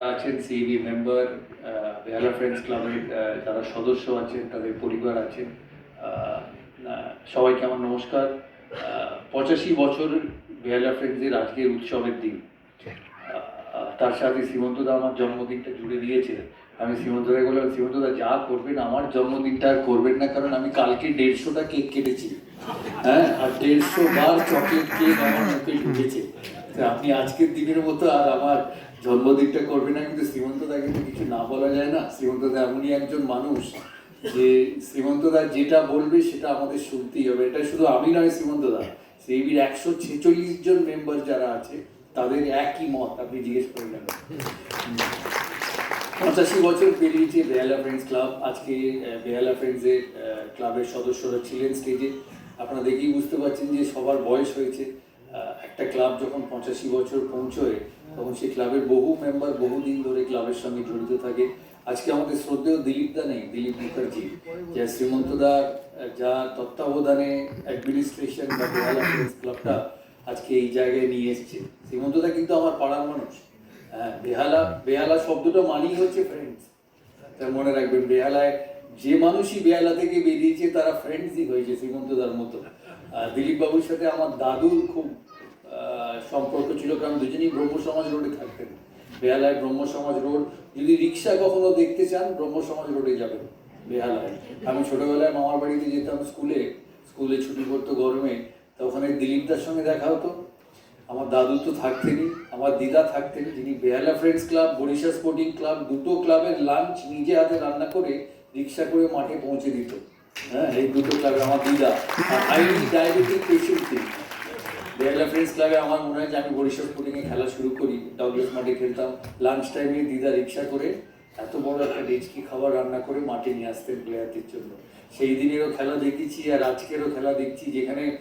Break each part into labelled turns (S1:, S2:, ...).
S1: আছেন CB member বেহালা friends ক্লাবের যারা সদস্য আছেন, তাদের পরিবার আছেন সবাইকে আমার নমস্কার। পঁচাশি বছর বেহালা ফ্রেন্ডসের আজকের উৎসবের দিন। তার সাথে শ্রীমন্তদা আমার জন্মদিনটা জুড়ে দিয়েছে। আমি শ্রীমন্তদা বললাম, শ্রীমন্তদা, যা করবেন, আমার জন্মদিনটা আর করবেন না, কারণ আমি কালকে দেড়শোটা কেক কেটেছি। হ্যাঁ আর দেড়শো বার চকলেট কেক আমার মুখে ঢুকেছে। আপনি আজকের দিনের মতো আর আমার জন্মদিনটা করবে না, কিন্তু শ্রীমন্তদা কিন্তু কিছু না বলা যায় না। শ্রীমন্তদা এমনই একজন মানুষ যে শ্রীমন্তদা যেটা বলবে সেটা আমাদের শুনতেই হবে। এটা শুধু আমি নয় শ্রীমন্তদা সিবির একশো ছেচল্লিশ জন মেম্বার যারা আছে, তাদের একই মত, আপনি জিজ্ঞেস করে নেবেন পঁচাশি বছর পেরিয়েছে বেহালা ফ্রেন্ডস ক্লাব আজকে বেহালা ফ্রেন্ডসের ক্লাবের সদস্যরা ছিলেন স্টেজে আপনারা দেখেই বুঝতে পারছেন যে সবার বয়স হয়েছে। একটা ক্লাব যখন পঁচাশি বছর পৌঁছয় তখন সেই ক্লাবের বহু মেম্বার বহুদিন ধরে ক্লাবের সঙ্গে জড়িত থাকে। আজকে আমাদের শ্রদ্ধেয় দিলীপ দা নেই দিলীপ মুখার্জি। যে শ্রীমন্তদা আহ, যা তত্ত্বাবধানে অ্যাডমিনিস্ট্রেশন বা বেহালা ক্লাবটা আজকে এই জায়গায় নিয়ে এসছে। শ্রীমন্তদা কিন্তু আমার পাড়ার মানুষ। হ্যাঁ বেহালা বেহালা শব্দটা মানেই হচ্ছে ফ্রেন্ডস তার মনে রাখবেন বেহালায় যে মানুষই বেহালা থেকে বেরিয়েছে তারা ফ্রেন্ডসই হয়েছে শ্রীমন্ত দার মতো। দিলীপ বাবুর সাথে আমার দাদুর খুব সম্পর্ক ছিল, কারণ দুজনেই ব্রহ্ম সমাজ রোডে থাকতেন। বেহালায় ব্রহ্ম সমাজ রোড। যদি রিক্সা কখনো দেখতে চান, ব্রহ্ম সমাজ রোডে যাবেন, বেহালায়। আমি ছোটবেলায় মামার বাড়িতে যেতাম স্কুলে। স্কুলে ছুটি পড়তো গরমে, তো ওখানে দিলীপদার সঙ্গে দেখা হতো। আমার দাদু তো থাকতেনই, আমার দিদা থাকতেন যিনি Behala friends club Barisha sporting club দুটো ক্লাবের লাঞ্চ নিজে হাতে রান্না করে রিক্সা করে মাঠে পৌঁছে দিত। হ্যাঁ এই দুটো ক্লাবে আমার দিদা। আর হাইলি ডায়াবেটিক পেশেন্ট তিনি। বেহালা ফ্রেন্ডস ক্লাবে আমার মনে হয় যে আমি বরিশা স্পোর্টিংয়ে খেলা শুরু করি ডাউগলাস মাঠে খেলতাম। লাঞ্চ টাইমে দিদা রিক্সা করে এত বড় একটা ডেচকি খাবার রান্না করে মাঠে নিয়ে আসতেন প্লেয়ারদের জন্য। সেই দিনেরও খেলা দেখেছি আর আজকেরও খেলা দেখছি যেখানে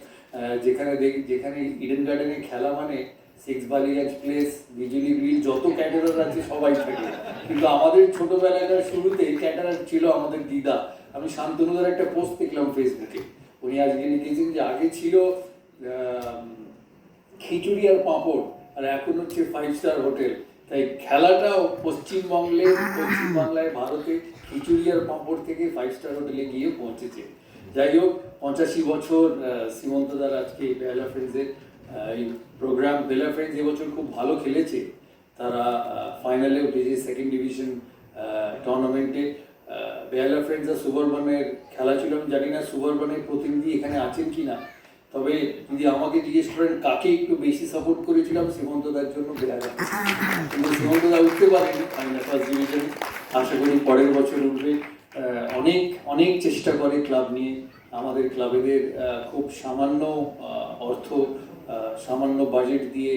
S1: যেখানে দেখ- যেখানে ইডেন গার্ডেনে খেলা মানে সিক্স বালিগঞ্জ প্লেস বিজুলি বিল যত ক্যাটারার আছে সবাই থাকে। কিন্তু আমাদের ছোটবেলাকার শুরুতে ক্যাটারার ছিল আমাদের দিদা। আমি শান্তনুদার একটা পোস্ট দেখলাম ফেসবুকে উনি আজকে লিখেছেন যে আগে ছিল খিচুড়ি আর পাঁপড়, আর এখন হচ্ছে ফাইভ স্টার হোটেল তাই খেলাটাও পশ্চিমবঙ্গে পশ্চিমবাংলায়, ভারতে খিচুড়ি আর পাঁপড় থেকে ফাইভ স্টার হোটেলে গিয়ে পৌঁছেছে। যাই হোক, পঁচাশি বছর সীমন্ত দ্বারা আজকে বেহালা ফ্রেন্ডসের এই প্রোগ্রাম বেলা ফ্রেন্ডস এবছর খুব ভালো খেলেছে। তারা ফাইনালে উঠেছে সেকেন্ড ডিভিশন টুর্নামেন্টে বেহালা ফ্রেন্ডস আর সুবরবনের খেলা ছিল। আমি জানি না সুবরবনের প্রতিনিধি এখানে আছেন কি না তবে যদি আমাকে জিজ্ঞেস করেন, কাকে একটু বেশি সাপোর্ট করেছিলাম শ্রীমন্তদার জন্য বেহালা কিন্তু শ্রীমন্তদা উঠতে পারেনি ফাইনাল ফার্স্ট ডিভিশনে আশা করি পরের বছর উঠবে। অনেক অনেক চেষ্টা করে ক্লাব নিয়ে। আমাদের ক্লাবেদের খুব সামান্য অর্থ সামান্য বাজেট দিয়ে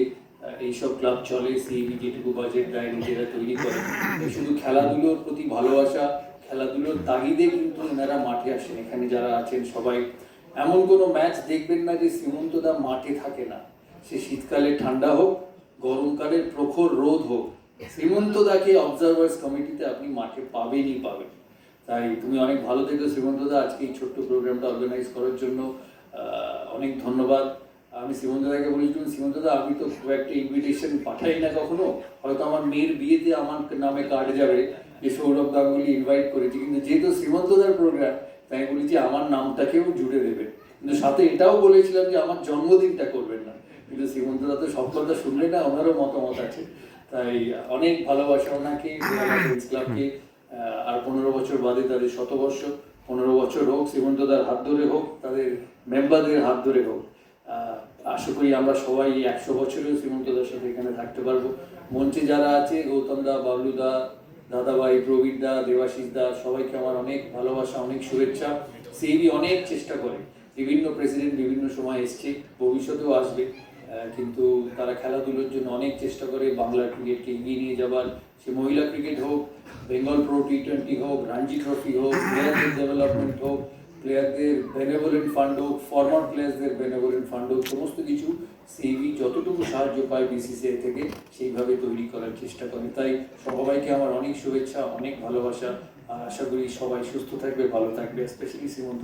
S1: এইসব ক্লাব চলে। সিবি যেটুকু বাজেট দেয়, নিজেরা তৈরি করে। শুধু খেলাধুলোর প্রতি ভালোবাসা, খেলাধুলোর তাগিদে কিন্তু এনারা মাঠে আসেন। এখানে যারা আছেন সবাই এমন কোনো ম্যাচ দেখবেন না যে শ্রীমন্তদা মাঠে থাকে না। সে শীতকালে ঠান্ডা হোক, গরমকালের প্রখর রোদ হোক শ্রীমন্তদাকে অবজারভার্স কমিটিতে আপনি মাঠে পাবেনই পাবেন। তাই তুমি অনেক ভালো থেকো শ্রীমন্তদা আজকে এই ছোট্ট প্রোগ্রামটা অর্গানাইজ করার জন্য অনেক ধন্যবাদ। আমি শ্রীমন্তদাকে বলেছিলাম শ্রীমন্তদা আমি তো খুব একটা ইনভিটেশন পাঠাই না কখনো। হয়তো আমার মেয়ের বিয়েতে আমার নামে কার্ড যাবে, যে সৌরভ গাঙ্গুলি ইনভাইট করেছি। কিন্তু যেহেতু শ্রীমন্তদার প্রোগ্রাম তাই বলেছি, আমার নামটাকেও জুড়ে দেবেন। কিন্তু সাথে এটাও বলেছিলাম যে, আমার জন্মদিনটা করবেন না। কিন্তু শ্রীমন্তদা তো সব কথা শুনলে না, ওনারও মতামত আছে। তাই অনেক ভালোবাসা ওনাকে ক্লাবকে আর পনেরো বছর বাদে তাদের শতবর্ষ। পনেরো বছর হোক, শ্রীমন্তদার হাত ধরে হোক, তাদের মেম্বারদের হাত ধরে হোক। আশা করি আমরা সবাই একশো বছরেও শ্রীমন্তদার সাথে এখানে থাকতে পারব। মঞ্চে যারা আছে, গৌতম দা, বাবলু দা দাদাভাই, প্রবীর দা, দেবাশিস দা, সবাইকে আমার অনেক ভালোবাসা, অনেক শুভেচ্ছা। সিবি অনেক চেষ্টা করে। বিভিন্ন প্রেসিডেন্ট বিভিন্ন সময় এসছে, ভবিষ্যতেও আসবে। কিন্তু তারা খেলাধুলোর জন্য অনেক চেষ্টা করে। বাংলা ক্রিকেটকে এগিয়ে নিয়ে যাবার। সে মহিলা ক্রিকেট হোক, বেঙ্গল প্রো টি টোয়েন্টি হোক, রাঞ্জি ট্রফি হোক ডেভেলপমেন্ট হোক প্লেয়ারদের বেনেভোলেন্ট ফান্ড হোক ফর্মার প্লেয়ারসদের বেনেভোলেন্ট ফান্ড হোক, সমস্ত কিছু সিবি যতটুকু সাহায্য পায় বিসিসিআই থেকে সেইভাবে তৈরি করার চেষ্টা করে। তাই সবাইকে আমার অনেক শুভেচ্ছা, অনেক ভালোবাসা। আশা করি সবাই সুস্থ থাকবে, ভালো থাকবে স্পেশালি শ্রীমন্ত।